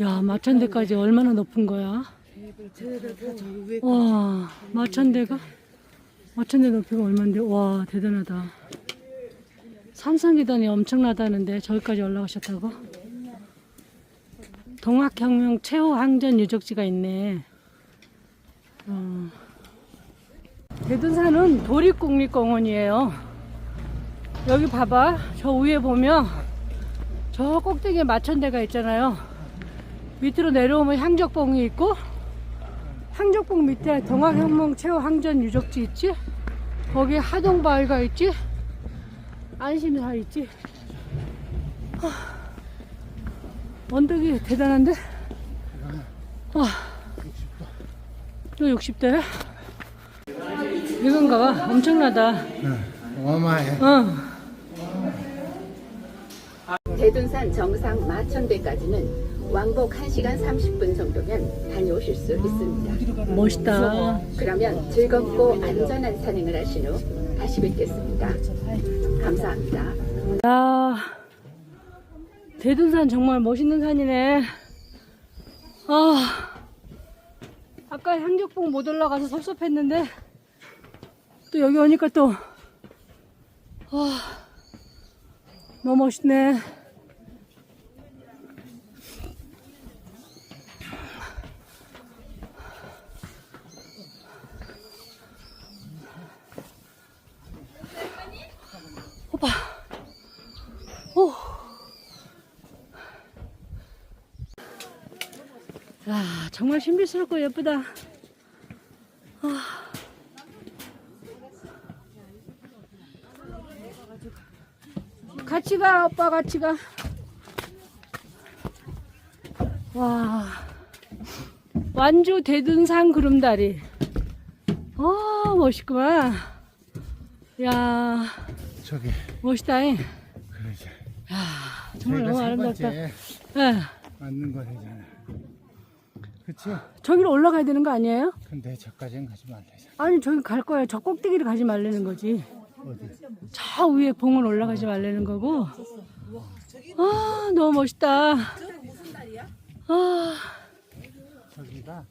야, 마천대까지 얼마나 높은 거야? 와, 마천대가? 마천대 높이가 얼만데? 와, 대단하다. 산성 계단이 엄청나다는데 저기까지 올라가셨다고? 동학혁명 최후 항전 유적지가 있네. 어. 대둔산은 도립국립공원이에요. 여기 봐봐. 저 위에 보면 저 꼭대기에 마천대가 있잖아요. 밑으로 내려오면 향적봉이 있고 향적봉 밑에 동학혁명 최후 항전 유적지 있지? 거기 하동바위가 있지? 안심사 있지? 하, 언덕이 대단한데? 와, 이거 60대야? 이건가 봐. 엄청나다. 어마해. 어. 대둔산 정상 마천대까지는 왕복 1시간 30분 정도면 다녀오실 수 있습니다. 멋있다. 그러면 즐겁고 안전한 산행을 하신 후 다시 뵙겠습니다. 감사합니다. 야, 대둔산 정말 멋있는 산이네. 아, 아까 향적봉 못 올라가서 섭섭했는데, 또 여기 오니까 또, 아, 너무 멋있네. 야, 정말 신비스럽고 예쁘다. 아. 같이 가, 오빠 같이 가. 와. 완주 대둔산 구름다리. 아, 멋있구만. 야, 저기 멋있다잉. 그러지. 정말 너무 세 아름답다. 예. 맞는 거잖아. 그치? 저기로 올라가야 되는 거 아니에요? 근데 저까지는 가지 말래잖아. 아니 저기 갈 거야. 저 꼭대기를 가지 말라는 거지. 어디? 저 위에 봉을 올라가지 말라는 거고. 아 너무 멋있다. 아, 저기가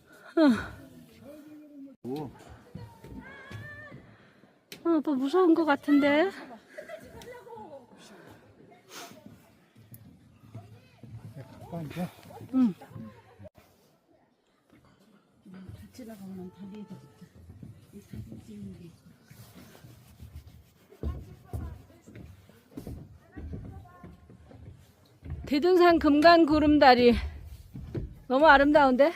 어, 오빠 무서운 거 같은데. 응. 대둔산 금간 구름다리 너무 아름다운데?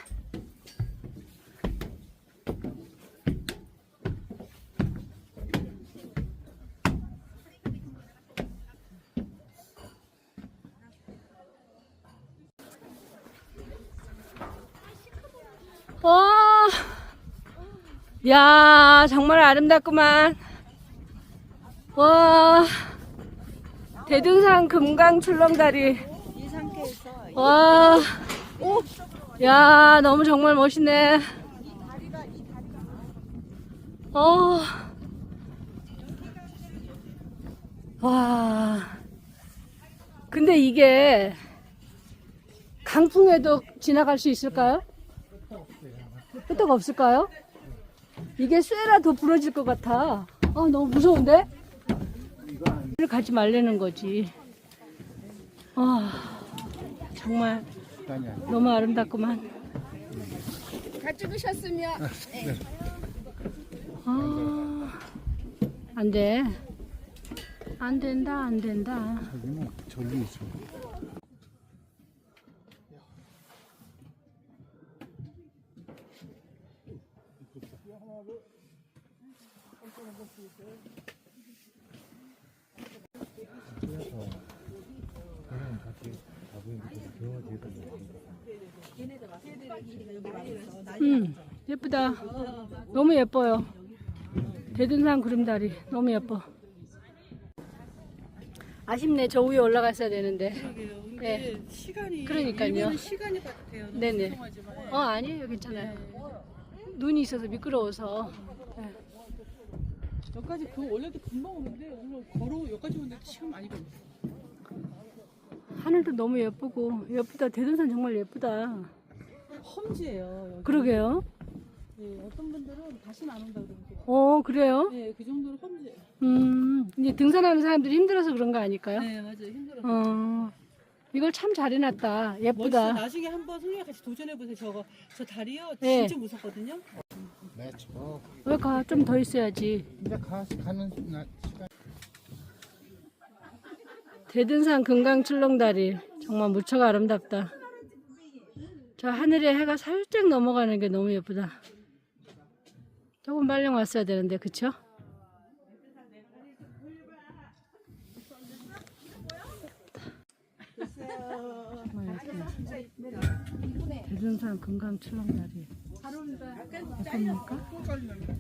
와, 야, 정말 아름답구만. 와, 대등산 금강 출렁다리. 와, 야, 너무 정말 멋있네. 어, 와, 근데 이게 강풍에도 지나갈 수 있을까요? 끄떡 없을까요? 이게 쇠라 더 부러질 것 같아. 아, 너무 무서운데? 이를 가지 말라는 거지. 아, 정말. 너무 아름답구만. 다 찍으셨으면 아, 안 돼. 안 된다, 안 된다. 저기 는 저기 있어. 음, 예쁘다. 너무 예뻐요. 대둔산 구름다리. 너무 예뻐. 아쉽네. 저 위에 올라갔어야 되는데. 네. 시간이 그러니까요. 시간이 같아요. 네네. 어, 아니에요. 괜찮아요. 눈이 있어서 미끄러워서. 네. 여기까지 그 원래도 금방 오는데 오늘 걸어 여기까지 오는데 시간 많이 걸렸어. 하늘도 너무 예쁘고 예쁘다. 대둔산 정말 예쁘다. 험지예요. 여기. 그러게요. 네, 어떤 분들은 다시는 안 온다 그러세요. 어 그래요? 네, 그 정도로 험지예요. 음 이제 등산하는 사람들이 힘들어서 그런 거 아닐까요? 네, 맞아요. 힘들어서. 어 이걸 참 잘 해놨다. 멋있어. 예쁘다. 나중에 한번 선생님 같이 도전해 보세요. 저거 저 다리요. 네. 진짜 무섭거든요. 네, 저 왜 가? 좀 더 있어야지. 이제 가, 가는 나, 시간. 대둔산 금강 출렁다리 정말 무척 아름답다. 저 하늘에 해가 살짝 넘어가는 게 너무 예쁘다. 조금 빨리 왔어야 되는데 그쵸? 대둔산 금강 출렁다리?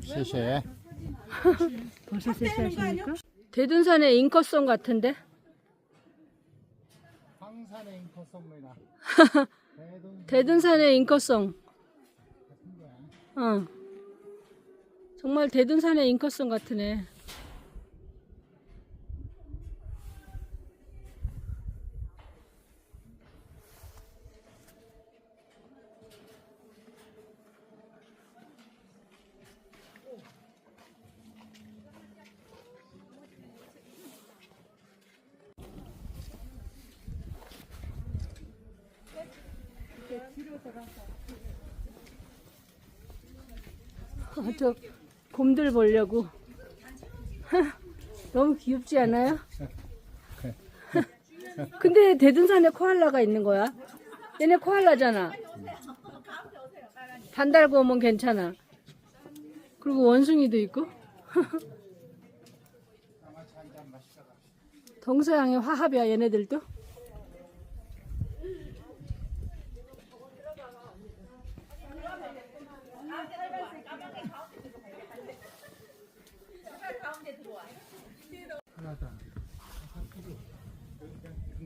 쉐쉐. 벌써 세시하십니까? 대둔산의 잉커송 같은데? 황산의 인커성입니다. 대둔산의 잉커송. 어. 정말 대둔산의 잉커송 같으네. 아, 저 곰들 보려고. 너무 귀엽지 않아요? 근데 대둔산에 코알라가 있는 거야. 얘네 코알라잖아. 오면 괜찮아. 그리고 원숭이도 있고. 동서양의 화합이야 얘네들도.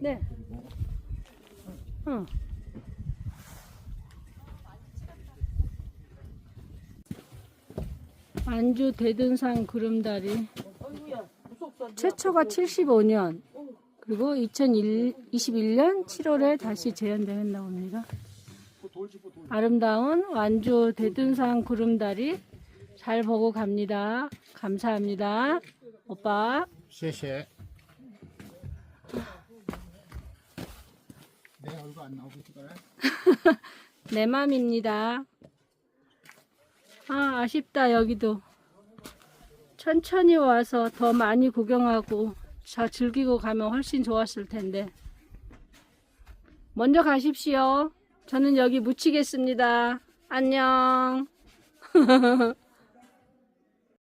네. 응. 안주 대둔산 구름다리 최초가 75년 그리고 2021년 7월에 다시 재현되었다고 합니다. 아름다운 완주 대둔산 구름다리 잘 보고 갑니다. 감사합니다. 오빠. 쉐쉐. 내 얼굴 안 나오고 찍어라. 내 맘입니다. 아, 아쉽다, 여기도. 천천히 와서 더 많이 구경하고, 자, 즐기고 가면 훨씬 좋았을 텐데. 먼저 가십시오. 저는 여기 묻히겠습니다. 안녕.